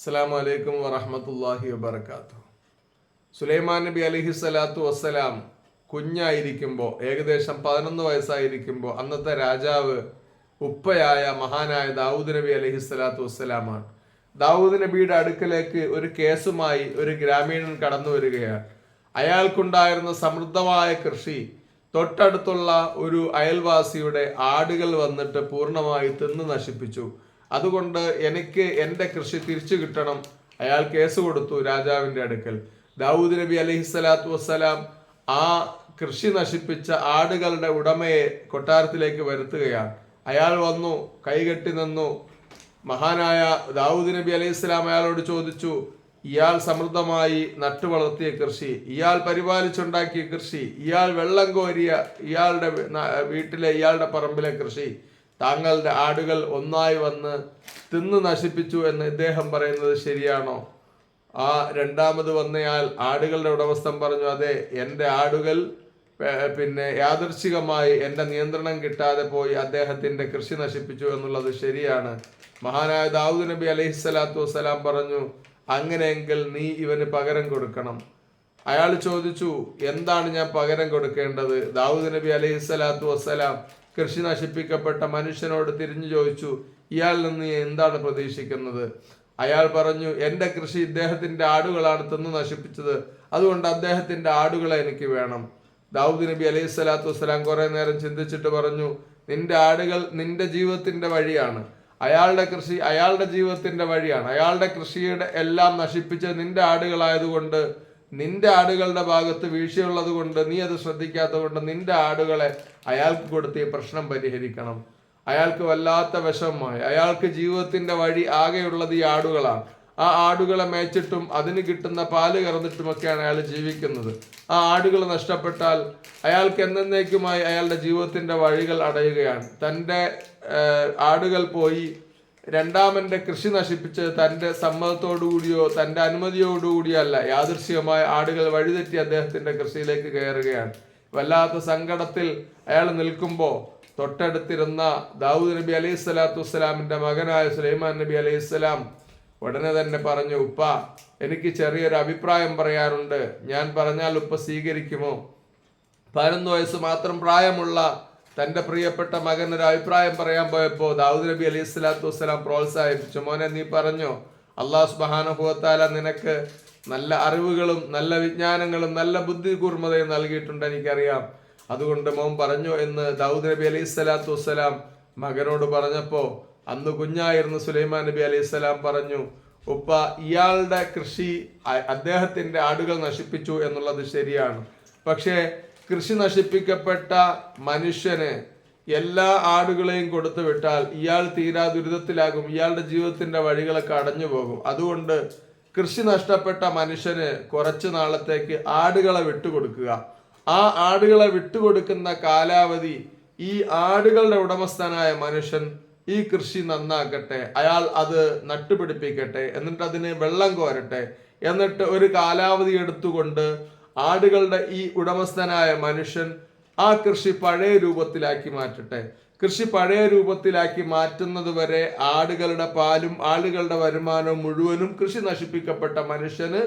അസ്സാം അലൈക്കും വറഹമത്തല്ലാഹി വബർക്കാത്തു സുലൈമാൻ നബി അലഹി സ്വലാത്തു വസ്സലാം കുഞ്ഞായിരിക്കുമ്പോൾ ഏകദേശം പതിനൊന്ന് വയസ്സായിരിക്കുമ്പോൾ അന്നത്തെ രാജാവ് ഉപ്പയായ മഹാനായ ദാവൂദ് നബി അലഹി സ്വലാത്തു വസ്സലാമാണ്. ദാവൂദ് നബിയുടെ അടുക്കലേക്ക് ഒരു കേസുമായി ഒരു ഗ്രാമീണൻ കടന്നു വരികയാണ്. അയാൾക്കുണ്ടായിരുന്ന സമൃദ്ധമായ കൃഷി തൊട്ടടുത്തുള്ള ഒരു അയൽവാസിയുടെ ആടുകൾ വന്നിട്ട് പൂർണമായി തിന്നു നശിപ്പിച്ചു. അതുകൊണ്ട് എനിക്ക് എന്റെ കൃഷി തിരിച്ചു കിട്ടണം. അയാൾ കേസ് കൊടുത്തു രാജാവിന്റെ അടുക്കൽ. ദാവൂദ് നബി അലഹി സ്വലാത്തു വസ്സലാം ആ കൃഷി നശിപ്പിച്ച ആടുകളുടെ ഉടമയെ കൊട്ടാരത്തിലേക്ക് വരുത്തുകയാണ്. അയാൾ വന്നു കൈകെട്ടി നിന്നു. മഹാനായ ദാവൂദ് നബി അലൈഹി സ്വലാം അയാളോട് ചോദിച്ചു ഇയാൾ സമൃദ്ധമായി നട്ടു വളർത്തിയ കൃഷി ഇയാൾ പരിപാലിച്ചുണ്ടാക്കിയ കൃഷി ഇയാൾ വെള്ളം കോരിയ ഇയാളുടെ വീട്ടിലെ ഇയാളുടെ പറമ്പിലെ കൃഷി താങ്കളുടെ ആടുകൾ ഒന്നായി വന്ന് തിന്നു നശിപ്പിച്ചു എന്ന് ഇദ്ദേഹം പറയുന്നത് ശരിയാണോ? ആ രണ്ടാമത് വന്നയാൾ ആടുകളുടെ ഉടമസ്ഥൻ പറഞ്ഞു അതെ എന്റെ ആടുകൾ പിന്നെ യാദൃച്ഛികമായി എന്റെ നിയന്ത്രണം കിട്ടാതെ പോയി അദ്ദേഹത്തിന്റെ കൃഷി നശിപ്പിച്ചു എന്നുള്ളത് ശരിയാണ്. മഹാനായ ദാവൂദ് നബി അലൈഹി സ്വലാത്തു വസ്സലാം പറഞ്ഞു അങ്ങനെയെങ്കിൽ നീ ഇവന് പകരം കൊടുക്കണം. അയാൾ ചോദിച്ചു എന്താണ് ഞാൻ പകരം കൊടുക്കേണ്ടത്? ദാവൂദ് നബി അലൈഹി സ്വലാത്തു വസ്സലാം കൃഷി നശിപ്പിക്കപ്പെട്ട മനുഷ്യനോട് തിരിഞ്ഞു ചോദിച്ചു ഇയാൾ നിന്ന് എന്താണ് പ്രതീക്ഷിക്കുന്നത്? അയാൾ പറഞ്ഞു എന്റെ കൃഷി ഇദ്ദേഹത്തിന്റെ ആടുകളാണ് തിന്ന് നശിപ്പിച്ചത്. അതുകൊണ്ട് അദ്ദേഹത്തിന്റെ ആടുകളെ എനിക്ക് വേണം. ദാവൂദ് നബി അലൈഹി സ്വലാത്തു വസ്സലാം കുറെ നേരം ചിന്തിച്ചിട്ട് പറഞ്ഞു നിന്റെ ആടുകൾ നിന്റെ ജീവിതത്തിന്റെ വഴിയാണ്. അയാളുടെ കൃഷി അയാളുടെ ജീവിതത്തിന്റെ വഴിയാണ്. അയാളുടെ കൃഷിയുടെ എല്ലാം നശിപ്പിച്ച് നിന്റെ ആടുകളായതുകൊണ്ട് നിന്റെ ആടുകളുടെ ഭാഗത്ത് വീഴ്ചയുള്ളത് കൊണ്ട് നീ അത് ശ്രദ്ധിക്കാത്തത് കൊണ്ട് നിന്റെ ആടുകളെ അയാൾക്ക് കൊടുത്ത് ഈ പ്രശ്നം പരിഹരിക്കണം. അയാൾക്ക് വല്ലാത്ത വിഷമമായി. അയാൾക്ക് ജീവിതത്തിന്റെ വഴി ആകെയുള്ളത് ഈ ആടുകളാണ്. ആ ആടുകളെ മേച്ചിട്ടും അതിന് കിട്ടുന്ന പാൽ കറന്നിട്ടുമൊക്കെയാണ് അയാൾ ജീവിക്കുന്നത്. ആ ആടുകൾ നഷ്ടപ്പെട്ടാൽ അയാൾക്ക് എന്നേക്കുമായി അയാളുടെ ജീവിതത്തിന്റെ വഴികൾ അടയുകയാണ്. തന്റെ ആടുകൾ പോയി രണ്ടാമന്റെ കൃഷി നശിപ്പിച്ച് തന്റെ സമ്മതത്തോടുകൂടിയോ തന്റെ അനുമതിയോടുകൂടിയോ അല്ല യാദൃശ്യമായ ആടുകൾ വഴിതെറ്റി അദ്ദേഹത്തിന്റെ കൃഷിയിലേക്ക് കയറുകയാണ്. വല്ലാത്ത സങ്കടത്തിൽ അയാൾ നിൽക്കുമ്പോൾ തൊട്ടടുത്തിരുന്ന ദാവൂദ് നബി അലൈഹി സ്വലാത്തു വസ്സലാമിന്റെ മകനായ സുലൈമാൻ നബി അലൈഹി സ്വലാം ഉടനെ തന്നെ പറഞ്ഞു ഉപ്പ എനിക്ക് ചെറിയൊരു അഭിപ്രായം പറയാറുണ്ട് ഞാൻ പറഞ്ഞാൽ ഉപ്പ സ്വീകരിക്കുമോ? പതിനൊന്ന് വയസ്സ് മാത്രം പ്രായമുള്ള തന്റെ പ്രിയപ്പെട്ട മകൻ ഒരു അഭിപ്രായം പറയാൻ പോയപ്പോൾ ദാവൂദ് നബി അലൈഹി സ്വലാത്തു വസ്സലാം പ്രോത്സാഹിപ്പിച്ചു. മോനെ നീ പറഞ്ഞോ അള്ളാഹു സുബാനുഭവത്താല നിനക്ക് നല്ല അറിവുകളും നല്ല വിജ്ഞാനങ്ങളും നല്ല ബുദ്ധി കൂർമ്മതയും നൽകിയിട്ടുണ്ട് എനിക്കറിയാം. അതുകൊണ്ട് മോൻ പറഞ്ഞു എന്ന് ദാവൂദ് നബി അലൈഹി സ്വലാത്തു വസ്സലാം മകനോട് പറഞ്ഞപ്പോൾ അന്ന് കുഞ്ഞായിരുന്ന സുലൈമാൻ നബി അലൈഹി സ്വലാം പറഞ്ഞു ഉപ്പ ഇയാളുടെ കൃഷി അദ്ദേഹത്തിന്റെ ആടുകൾ നശിപ്പിച്ചു എന്നുള്ളത് ശരിയാണ്. പക്ഷേ കൃഷി നശിപ്പിക്കപ്പെട്ട മനുഷ്യന് എല്ലാ ആടുകളെയും കൊടുത്തു വിട്ടാൽ ഇയാൾ തീരാ ദുരിതത്തിലാകും ഇയാളുടെ ജീവിതത്തിന്റെ വഴികളൊക്കെ അടഞ്ഞു പോകും. അതുകൊണ്ട് കൃഷി നഷ്ടപ്പെട്ട മനുഷ്യന് കുറച്ചു നാളത്തേക്ക് ആടുകളെ വിട്ടുകൊടുക്കുക. ആ ആടുകളെ വിട്ടുകൊടുക്കുന്ന കാലാവധി ഈ ആടുകളുടെ ഉടമസ്ഥനായ മനുഷ്യൻ ഈ കൃഷി നന്നാക്കട്ടെ അയാൾ അത് നട്ടുപിടിപ്പിക്കട്ടെ എന്നിട്ട് അതിന് വെള്ളം കോരട്ടെ എന്നിട്ട് ഒരു കാലാവധി എടുത്തുകൊണ്ട് ആടുകളുടെ ഈ ഉടമസ്ഥനായ മനുഷ്യൻ ആ കൃഷി പഴയ രൂപത്തിലാക്കി മാറ്റട്ടെ. കൃഷി പഴയ രൂപത്തിലാക്കി മാറ്റുന്നത് വരെ ആടുകളുടെ പാലും ആടുകളുടെ വരുമാനവും മുഴുവനും കൃഷി നശിപ്പിക്കപ്പെട്ട മനുഷ്യന്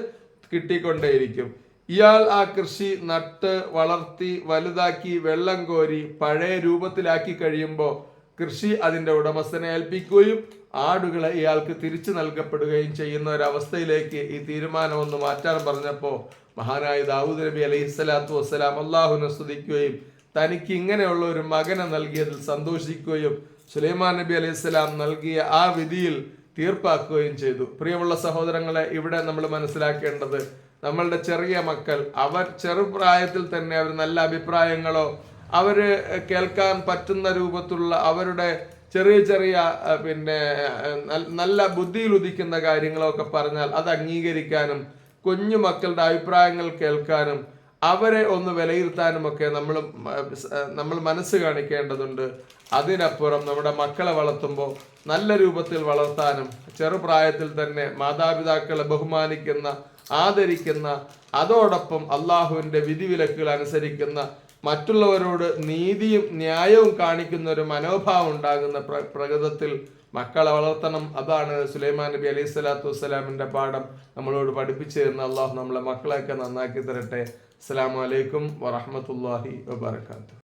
കിട്ടിക്കൊണ്ടേയിരിക്കും. ഇയാൾ ആ കൃഷി നട്ട് വളർത്തി വലുതാക്കി വെള്ളം കോരി പഴയ രൂപത്തിലാക്കി കഴിയുമ്പോൾ കൃഷി അതിന്റെ ഉടമസ്ഥനെ ഏൽപ്പിക്കുകയും ആടുകളെ ഇയാൾക്ക് തിരിച്ചു നൽകപ്പെടുകയും ചെയ്യുന്ന ഒരവസ്ഥയിലേക്ക് ഈ തീരുമാനം ഒന്ന് മാറ്റാൻ പറഞ്ഞപ്പോൾ മഹാനായ ദാവൂദ് നബി അലൈഹി സ്വലാത്തു വസ്സലാം അള്ളാഹുവിനെ സ്തുതിക്കുകയും തനിക്ക് ഇങ്ങനെയുള്ള ഒരു മകനെ നൽകിയതിൽ സന്തോഷിക്കുകയും സുലൈമാൻ നബി അലൈഹി സ്വലാം നൽകിയ ആ വിധിയിൽ തീർപ്പാക്കുകയും ചെയ്തു. പ്രിയമുള്ള സഹോദരങ്ങളെ ഇവിടെ നമ്മൾ മനസ്സിലാക്കേണ്ടത് നമ്മളുടെ ചെറിയ മക്കൾ അവർ ചെറുപ്രായത്തിൽ തന്നെ അവർ നല്ല അഭിപ്രായങ്ങളോ അവർ കേൾക്കാൻ പറ്റുന്ന രൂപത്തിലുള്ള അവരുടെ ചെറിയ ചെറിയ പിന്നെ നല്ല ബുദ്ധിയിൽ ഉദിക്കുന്ന കാര്യങ്ങളൊക്കെ പറഞ്ഞാൽ അത് അംഗീകരിക്കാനും കുഞ്ഞു മക്കളുടെ അഭിപ്രായങ്ങൾ കേൾക്കാനും അവരെ ഒന്ന് വിലയിരുത്താനും ഒക്കെ നമ്മൾ നമ്മൾ മനസ്സ് കാണിക്കേണ്ടതുണ്ട്. അതിനപ്പുറം നമ്മുടെ മക്കളെ വളർത്തുമ്പോൾ നല്ല രൂപത്തിൽ വളർത്താനും ചെറുപ്രായത്തിൽ തന്നെ മാതാപിതാക്കളെ ബഹുമാനിക്കുന്ന ആദരിക്കുന്ന അതോടൊപ്പം അള്ളാഹുവിന്റെ വിധിവിലക്കുകൾ അനുസരിക്കുന്ന മറ്റുള്ളവരോട് നീതിയും ന്യായവും കാണിക്കുന്ന ഒരു മനോഭാവം ഉണ്ടാകുന്ന പ്ര പ്രകൃതത്തിൽ മക്കളെ വളർത്തണം. അതാണ് സുലൈമാൻ നബി അലൈഹി സ്വലാത്തു വസ്സലാമിന്റെ പാഠം. നമ്മളോട് പഠിപ്പിച്ചു തരുന്ന അള്ളാഹു നമ്മളെ മക്കളെയൊക്കെ നന്നാക്കി തരട്ടെ. അസ്സാം വലൈക്കും വറഹമത്തല്ലാഹി വബർക്കാത്തു